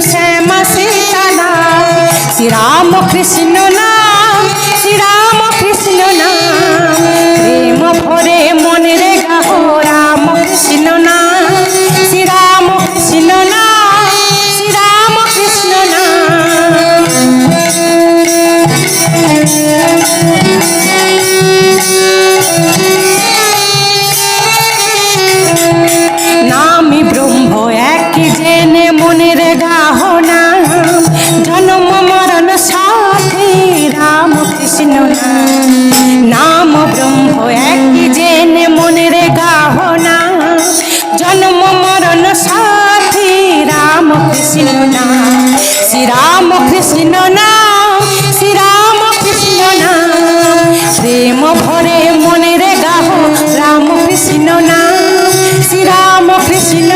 श्याम सीता श्री राम कृष्ण ना প্রশ্ন নাম ব্রহ্ম একই জেনে মনে রে গাহনা। জন্ম মরণ সাথী রাম কৃষ্ণ নাম। শ্রী রাম কৃষ্ণ নাম, শ্রী রাম কৃষ্ণ নাম। প্রেম ভরে মনে রে গাহ রাম কৃষ্ণ নাম। শ্রী রাম কৃষ্ণ